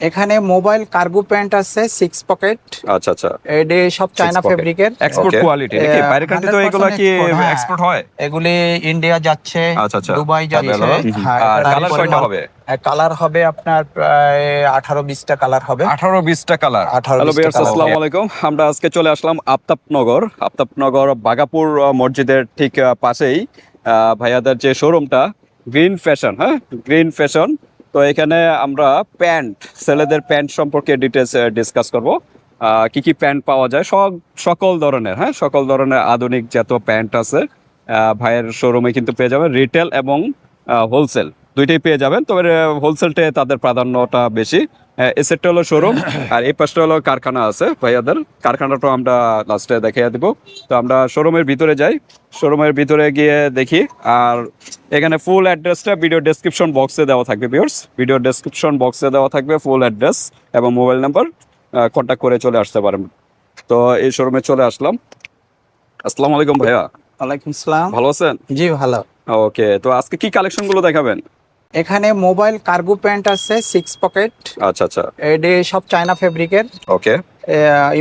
এখানে mobile cargo pant আছে six pocket আচ্ছা আচ্ছা। এডে সব চায়না ফেব্রিকের এক্সপোর্ট কোয়ালিটি নাকি বাইরের কান্ট্রি তো 100% কি হ্যাঁ। এক্সপোর্ট হয়? এগুলি ইন্ডিয়া যাচ্ছে আচ্ছা, আচ্ছা। দুবাই যাচ্ছে হ্যাঁ, আর কালার কয়টা হবে? কালার হবে আপনার প্রায় আঠারো বিশটা কালার হবে। আঠারো বিশটা কালার হ্যালো বিয়ার্স। আসসালামু আলাইকুম। আমরা আজকে চলে আসলাম আফতাবনগর। আফতাবনগর বাগাপুর মসজিদের ঠিক পাশেই। আহ, ভাইয়াদের যে শোরুমটা গ্রিন ফ্যাশন হ্যাঁ? গ্রিন ফ্যাশন তো এখানে আমরা প্যান্ট, ছেলেদের প্যান্ট সম্পর্কে ডিটেলস ডিসকাস করব। কি কি প্যান্ট পাওয়া যায়? সব, সকল ধরনের হ্যাঁ? সকল ধরনের আধুনিক যত প্যান্ট আছে ভাইয়ের শোরুমে কিন্তু পেয়ে যাবেন। রিটেল এবং হোলসেল দুইটাই পেয়ে যাবেন। তবে হোলসেলটে তাদের প্রাধান্যটা বেশি। এই সেটটা হলো শোরুম আর এই পাশটা হলো কারখানা আছে ভাইয়াদের। কারখানাটা আমরা লাস্টে দেখিয়ে দিব। তো আমরা শোরুমের ভিতরে যাই। শোরুমের ভিতরে গিয়ে দেখি আর এখানে ফুল অ্যাড্রেসটা ভিডিও ডেসক্রিপশন বক্সে দেওয়া থাকবে ভিউয়ার্স ভিডিও ডেসক্রিপশন বক্সে দেওয়া থাকবে ফুল অ্যাড্রেস এবং মোবাইল নাম্বার কন্ট্যাক্ট করে চলে আসতে পারেন। তো এই শোরুমে চলে আসলাম। আসসালামু আলাইকুম ভাইয়া। ওয়ালাইকুম সালাম। ভালো আছেন? জি ভালো। ওকে তো আজকে কি কালেকশনগুলো দেখাবেন? এখানে মোবাইল কার্গো প্যান্ট আছে সিক্স পকেট আচ্ছা আচ্ছা। এডে সব চায়না ফেব্রিকের। ওকে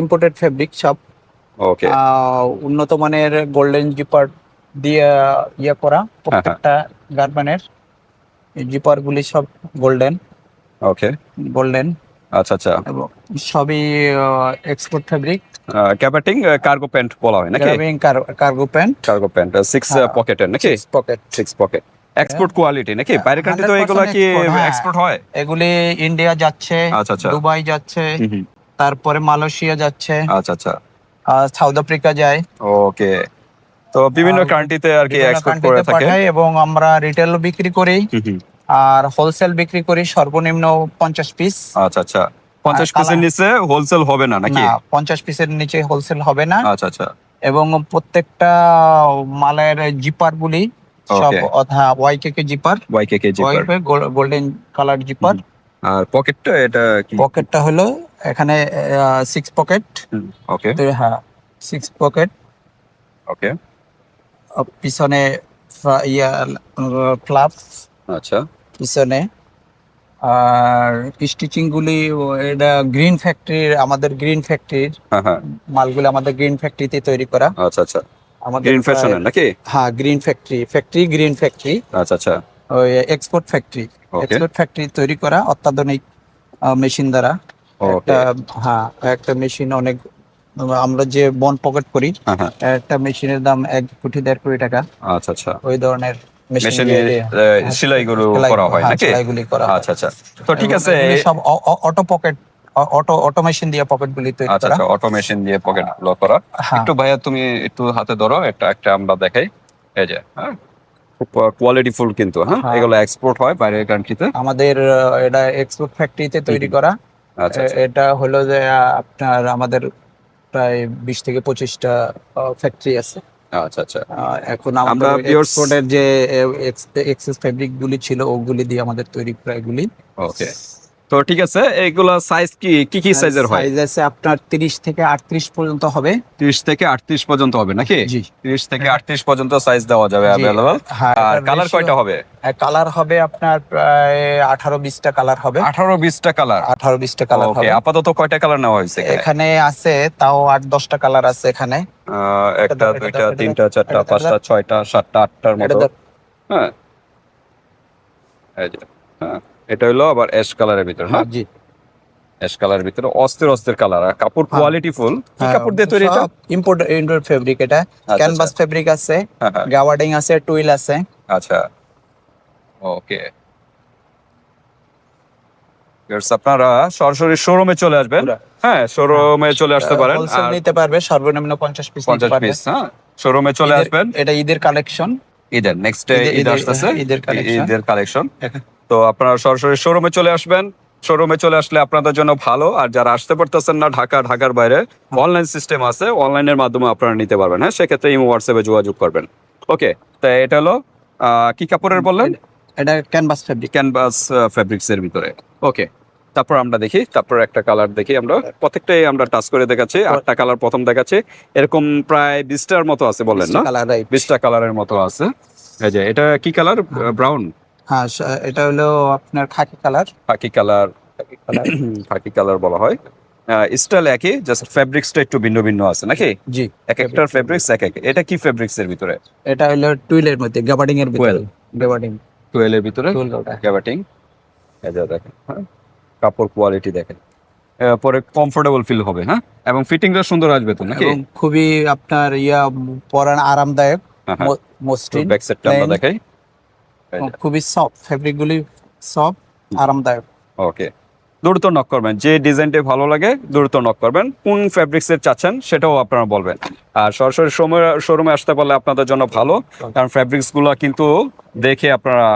ইম্পোর্টেড ফেব্রিক সব। ওকে উন্নত মানের গোল্ডেন জিপার দিয়ে ইয়ে করা প্রত্যেকটা গার্মেন্টের জিপার গুলি সব গোল্ডেন ওকে গোল্ডেন আচ্ছা আচ্ছা। এবং সবই এক্সপোর্ট ফেব্রিক ক্যাপাটিং কার্গো প্যান্ট বলা হয় নাকি? Cargo pant cargo pant six হ্যাঁ। পকেটের নাকি? Pocket six pocket export quality নাকি? বাইরের কান্ট্রি তো এগুলো কি হ্যাঁ। এক্সপোর্ট হয়? এগুলি ইন্ডিয়া যাচ্ছে আচ্ছা, আচ্ছা। দুবাই যাচ্ছে তারপরে মালয়েশিয়া যাচ্ছে। আচ্ছা আচ্ছা। আহ, সাউথ আফ্রিকা যায়। ওকে তো বিভিন্ন আর কান্ট্রিতে আর কি এক্সপোর্ট করে থাকে এবং আমরা রিটেল বিক্রি করি। আর হোলসেল বিক্রি করি সর্বনিম্ন পঞ্চাশ পিস আচ্ছা আচ্ছা। পঞ্চাশ পিসের নিচে হোলসেল হবে না নাকি? না পঞ্চাশ পিসের নিচে হোলসেল হবে না। আচ্ছা আচ্ছা। এবং প্রত্যেকটা মালের জিপার গুলি সব হ্যাঁ YK K zipper YK K zipper golden colour zipper আর পকেটটা এটা কি? পকেটটা হলো এখানে সিক্স পকেট ওকে হ্যাঁ সিক্স পকেট ওকে পিছনে ইয়া ফ্লাপ আচ্ছা। পিছনে। আর স্টিচিং গুলি এটা গ্রিন ফ্যাক্টরির আমাদের গ্রিন ফ্যাক্টরির হ্যাঁ হ্যাঁ। মালগুলো আমাদের গ্রিন ফ্যাক্টরিতে তৈরি করা। আচ্ছা আচ্ছা। আমাদের গ্রিন ফ্যাশনের নাকি? হ্যাঁ green factory factory green factory আচ্ছা আচ্ছা। ওই এক্সপোর্ট ফ্যাক্টরি এক্সপোর্ট ফ্যাক্টরি তৈরি করা অত্যাধুনিক মেশিন দ্বারা। একটা হ্যাঁ একটা মেশিন অনেক আমরা যে বন পকেট করি হ্যাঁ হ্যাঁ। একটা মেশিনের দাম এক কোটি দেড় কোটি টাকা। আচ্ছা আচ্ছা। ওই ধরনের মেশিন মেশিনে সেলাইগুলো করা হয় নাকি? সেলাইগুলি করা আচ্ছা আচ্ছা। তো ঠিক আছে সব অটো পকেট অটো অটোমেশন দিয়ে পকেট গুলি তৈরি আচ্ছা করা। আচ্ছা অটোমেশন দিয়ে পকেটগুলো করা। হ্যাঁ। একটু ভাইয়া তুমি একটু হাতে ধরো একটা একটা আমরা দেখাই। এই যে হ্যাঁ। খুব কোয়ালিটি ফুল কিন্তু হ্যাঁ? হ্যাঁ। এগুলো এক্সপোর্ট হয় বাইরের কান্ট্রিতে আমাদের এটা এক্সপোর্ট ফ্যাক্টরিতে তৈরি করা। আচ্ছা এটা হলো যে আপনার আমাদের প্রায় বিশ থেকে পঁচিশটা ফ্যাক্টরি আছে। আচ্ছা আচ্ছা। এখন আমরা আমাদের এক্সপোর্টের যে এক্সেস ফেব্রিক গুলি ছিল ওগুলি দিয়ে আমাদের তৈরি প্রায়গুলি ওকে তো ঠিক আছে এগুলো সাইজ কি কি কি সাইজের হয় সাইজ আছে আপনার তিরিশ থেকে আটত্রিশ পর্যন্ত হবে 30 থেকে 38 পর্যন্ত হবে নাকি জি 30 থেকে 38 পর্যন্ত সাইজ দেওয়া যাবে अवेलेबल হ্যাঁ আর কালার কয়টা হবে কালার হবে আপনার প্রায় আঠারো বিশটা কালার হবে 18 20টা কালার আঠারো বিশটা কালার ওকে হবে আপাতত কয়টা কালার নেওয়া হয়েছে এখানে? এখানে আছে তাও আট দশটা কালার আছে এখানে আহ, একটা দাও, এটা দুইটা দাও, এটা তিনটা দাও, চারটা এটা দাও, পাঁচটা ছয়টা সাতটা আটটার এটা মতো ধর। হ্যাঁ এই যে হ্যাঁ এটা হলো আবার অ্যাশ কালারের ভিতর হ্যাঁ, জি। অ্যাশ কালারের ভিতরে অস্থির অস্থির কালার আর কাপড় হ্যাঁ। কোয়ালিটি ফুল কি কাপড় দিয়ে তৈরি এটা? ইম্পোর্ট ইনডোর ফেব্রিক এটা। আচ্ছা, ক্যানভাস ফেব্রিক আছে হ্যাঁ হ্যাঁ। গাওয়ার্ডিং আছে টুইল আছে। আচ্ছা। ওকে আপনারা সরাসরি শোরুমে চলে আসবেন। হ্যাঁ শোরুমে চলে আসতে পারেন। আর নিতে পারবে সর্বনিম্ন পঞ্চাশ পিস পঞ্চাশ পিস হ্যাঁ? শোরুমে চলে আসবেন। এটা ঈদের কালেকশন ঈদের নেক্সট ঈদ ঈদের- আসতেছে। হ্যাঁ, ঈদের collection। ঈদের কালেকশন তো আপনারা সরাসরি শোরুমে চলে আসবেন। শোরুমে চলে আসলে আপনাদের জন্য ভালো। আর যারা আসতে পারতেছেন না ঢাকা ঢাকার বাইরে অনলাইন সিস্টেম আছে। অনলাইনের মাধ্যমে আপনারা নিতে পারবেন। হ্যাঁ সেক্ষেত্রে ইমো হোয়াটসঅ্যাপে যোগাযোগ করবেন। ওকে তো এটা হলো কি কাপড়ের বললেন? এটা ক্যানভাস ফেব্রিক ক্যানভাস ফেব্রিক্স এর ভিতরে। ওকে তারপর আমরা দেখি তারপর একটা কালার দেখি আমরা। প্রত্যেকটাই আমরা টাচ করে দেখাচ্ছি। আটটা কালার প্রথম দেখাচ্ছি। এরকম প্রায় বিশটার মতো আছে বললেন না? বিশটা কালারের মতো আছে। এই যে এটা কি কালার ব্রাউন হ্যাঁ এটা হলো আপনার খাকি কালার। পাকি কালার খাকি কালার বলা হয়। স্টাইল একই জাস্ট ফেব্রিক্সটা একটু ভিন্ন ভিন্ন আছে নাকি? জি। এক একটার ফেব্রিক্স এক এক। এটা কি ফেব্রিক্স এর ভিতরে? এটা হলো টুইলের মধ্যে গাবার্ডিং এর ভিতরে। গাবার্ডিং টুয়েলের ভিতরে ওটা গ্যাবাটিং দেখেন হ্যাঁ। কাপড় কোয়ালিটি দেখেন। পরে কমফোর্টেবল ফিল হবে হ্যাঁ। এবং ফিটিংটা সুন্দর আসবে তো নাকি? এবং খুবই আপনার ইয়া পরান আরামদায়ক হ্যাঁ, হ্যাঁ। মসৃণ। ব্যাক সাইডটা আমরা। দেখাই। খুবই সফট ফেব্রিক গুলি সফট আরামদায়ক। ওকে দ্রুত নক করবেন। যে ডিজাইনটি ভালো লাগে দ্রুত নক করবেন। কোন ফ্যাব্রিক্স এর চাচ্ছেন সেটাও আপনারা বলবেন। আর সরাসরি শোরুমে আসতে পারলে আপনাদের জন্য ভালো কারণ ফ্যাব্রিক্সগুলো কিন্তু দেখে আপনারা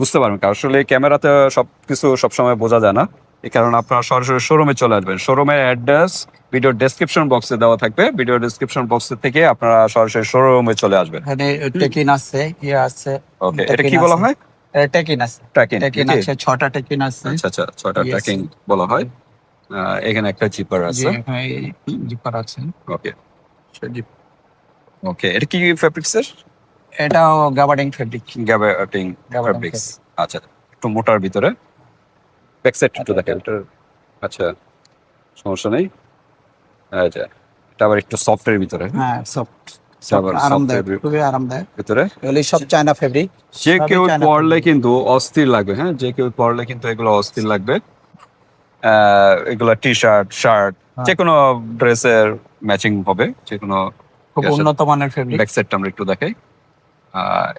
বুঝতে পারবেন। কারণ আসলে ক্যামেরাতে সবকিছু সবসময় বোঝা যায় না। এই কারণে আপনারা সরাসরি শোরুমে চলে আসবেন। শোরুমের অ্যাড্রেস ভিডিও ডেসক্রিপশন বক্সে দেওয়া থাকবে। ভিডিও ডেসক্রিপশন বক্স থেকে আপনারা সরাসরি শোরুমে চলে আসবেন। এখানে টেকিন আছে ইয়ে আছে ওকে এটা কি বলা। হয়? টেকিন আছে। ট্র্যাকিং টেকিন আছে ছটা টেকিন আছে। আচ্ছা আচ্ছা Yes. ট্র্যাকিং বলা হয়। এখানে একটা জিপার আছে। জিপার আছে। ওকে ওকে এটা কি ফেব্রিক্স এর? এটাও গাবার্ডিং ফেব্রিক Gabardine ফেব্রিক্স আচ্ছা একটু মোটার ভিতরে। ব্যাক সাইড একটু দেখেন আচ্ছা সমস্যা নেই। আচ্ছা এটা আবার একটু সফটের ভিতরে। হ্যাঁ সফট যে কেউ কিন্তু অস্থির লাগবে হ্যাঁ? যে কেউ পরলে কিন্তু এগুলো অস্থির লাগবে। এগুলো টি শার্ট শার্ট। যে কোনো ড্রেসের ম্যাচিং হবে যে কোনো খুব উন্নত মানের ফেব্রিক ব্যাক সাইডটা আমরা একটু দেখাই।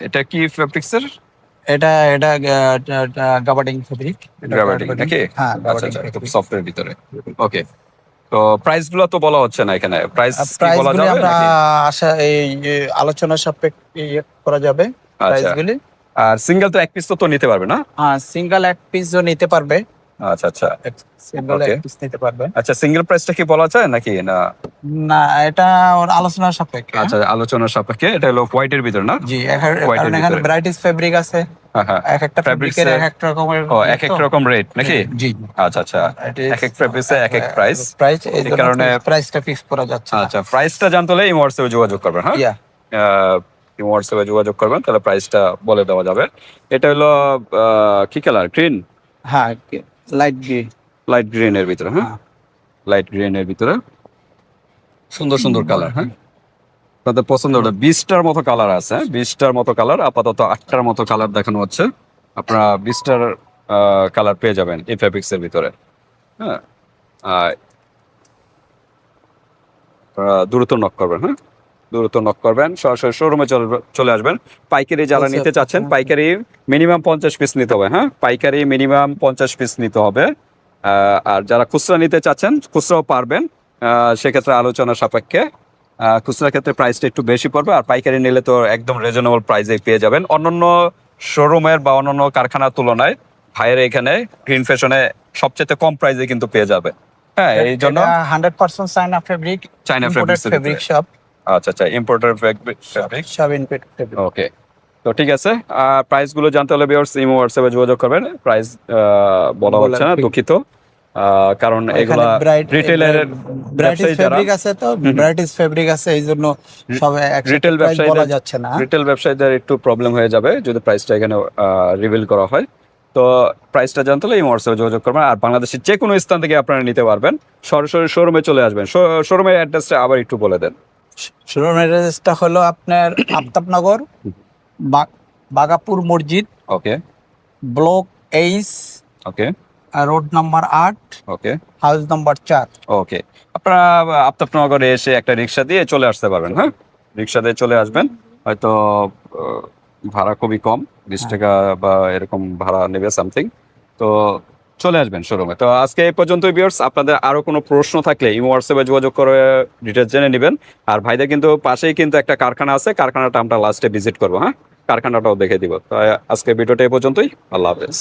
এটা কি এটা এটা গাবার্ডিং ফেব্রিক গ্রাভাইটিং নাকি? হ্যাঁ আচ্ছা আচ্ছা খুব সফটের ভিতরে। ওকে তো প্রাইসগুলো তো বলা হচ্ছে না এখানে। প্রাইস কি বলা যাবে আমরা আশা এই আলোচনা সাপেক্ষে ইয়ে করা যাবে প্রাইস আচ্ছা গুলি। আর সিঙ্গেল তো এক পিস তো তো নিতে পারবে না? হ্যাঁ সিঙ্গেল এক পিস নিতে পারবে। আচ্ছা আচ্ছা। নিতে পারবে আচ্ছা সিঙ্গেল প্রাইসটা কি বলা যায় নাকি? না? না এটা ওর আলোচনা সাপেক্ষে? আচ্ছা আলোচনার সাপেক্ষে। এটা হলো হোয়াইটের ভিতর না? জি এখানে কারণ এখানে ভ্যারাইটিস ফেব্রিক আছে। হ্যাঁ হ্যাঁ। এক একটা ফেব্রিকের এক এক রকমের ও এক এক রকম রেট নাকি? জি আচ্ছা আচ্ছা। এক এক fabrics এক এক প্রাইস প্রাইস এই এই কারণে প্রাইসটা ফিক্স করা যাচ্ছে না। আচ্ছা প্রাইসটা জানতে হলে এই হোয়াটসঅ্যাপে যোগাযোগ করবেন হ্যাঁ? হোয়াটসঅ্যাপে যোগাযোগ করবেন তাহলে প্রাইসটা বলে দেওয়া যাবে। এটা হলো কি কালার গ্রিন হ্যাঁ লাইট গ্রে লাইট গ্রিন এর ভিতরে হ্যাঁ? হ্যাঁ। লাইট গ্রিন এর ভিতরে। সুন্দর সুন্দর কালার হ্যাঁ? তাদের পছন্দ হলো বিশটার মতো কালার আছে হ্যাঁ? বিশটার মতো কালার আপাতত আটটার মতো কালার দেখানো হচ্ছে। আপনারা বিশটার কালার পেয়ে যাবেন এই ফ্যাব্রিক্স এর ভিতরে হ্যাঁ? দ্রুত নক করবেন হ্যাঁ? দ্রুত নক করবেন। সরাসরি শোরুমে চলে আসবেন। পাইকারি যারা আচ্ছা, নিতে চাচ্ছেন আচ্ছা। পাইকারি মিনিমাম পঞ্চাশ পিস নিতে হবে হ্যাঁ? পাইকারি মিনিমাম পঞ্চাশ পিস নিতে হবে। আর যারা খুচরা নিতে চাচ্ছেন খুচরাও পারবেন। সেক্ষেত্রে আলোচনা সাপেক্ষে। খুচরা ক্ষেত্রে প্রাইসটা একটু বেশি পড়বে আর পাইকারি নিলে তো একদম রিজনেবল প্রাইসে পেয়ে যাবেন। অন্যান্য শোরুমের বা অন্যান্য কারখানার তুলনায় ভাইয়ের এখানে গ্রিন ফ্যাশনে সবচেয়ে কম প্রাইসে কিন্তু পেয়ে যাবে। হ্যাঁ এই জন্য hundred percent China fabric China fabric সব আচ্ছা আচ্ছা ইম্পোর্টার ফেব্রিক ফেব্রিক ওকে তো ঠিক আছে প্রাইসগুলো জানতে হলে ইমো হোয়াটসঅ্যাপে যোগাযোগ করবেন প্রাইস বলা হচ্ছে না দুঃখিত কারণ এগুলা ব্রাইটিস ব্যবসায়ী ফেব্রিক আছে তো ব্রাইটিস ফেব্রিক আছে এই জন্য সব রিটেল ব্যবসায়ীদের- বলা যাচ্ছে না। রিটেল ব্যবসায়ীদের একটু প্রবলেম হয়ে যাবে যদি প্রাইসটা এখানে রিভিল করা হয়। তো প্রাইসটা জানতে হলে হোয়াটসঅ্যাপে যোগাযোগ করবেন আর বাংলাদেশের যে কোনো স্থান থেকে আপনারা নিতে পারবেন। সরাসরি শোরুমে চলে আসবেন। শোরুমের অ্যাড্রেসটা আবার একটু বলে দেন। শোরুম অ্যাড্রেসটা হলো আপনার আফতাবনগর বা- বাগাপুর মসজিদ। Okay. Block H. Okay. Road number আট। ওকে। হাউস নাম্বার চার। ওকে। আপনারা আফতাবনগরে এসে একটা রিক্সা দিয়ে চলে আসতে পারবেন হ্যাঁ? রিক্সা দিয়ে চলে আসবেন। হয়তো ভাড়া খুবই কম বিশ হ্যাঁ। টাকা বা এরকম ভাড়া নেবে সামথিং তো চলে আসবেন শোরুমে। তো আজকে এই পর্যন্তই বিয়ার্স আপনাদের আরও কোনো প্রশ্ন থাকলে ইমো, হোয়াটসঅ্যাপে যোগাযোগ করে ডিটেলস জেনে নেবেন। আর ভাইদের কিন্তু পাশেই কিন্তু একটা কারখানা আছে, কারখানাটা আমরা লাস্টে ভিজিট করব হ্যাঁ? কারখানাটাও দেখে দিব। তো আজকে ভিডিওটা এই পর্যন্তই, আল্লাহ হাফেজ।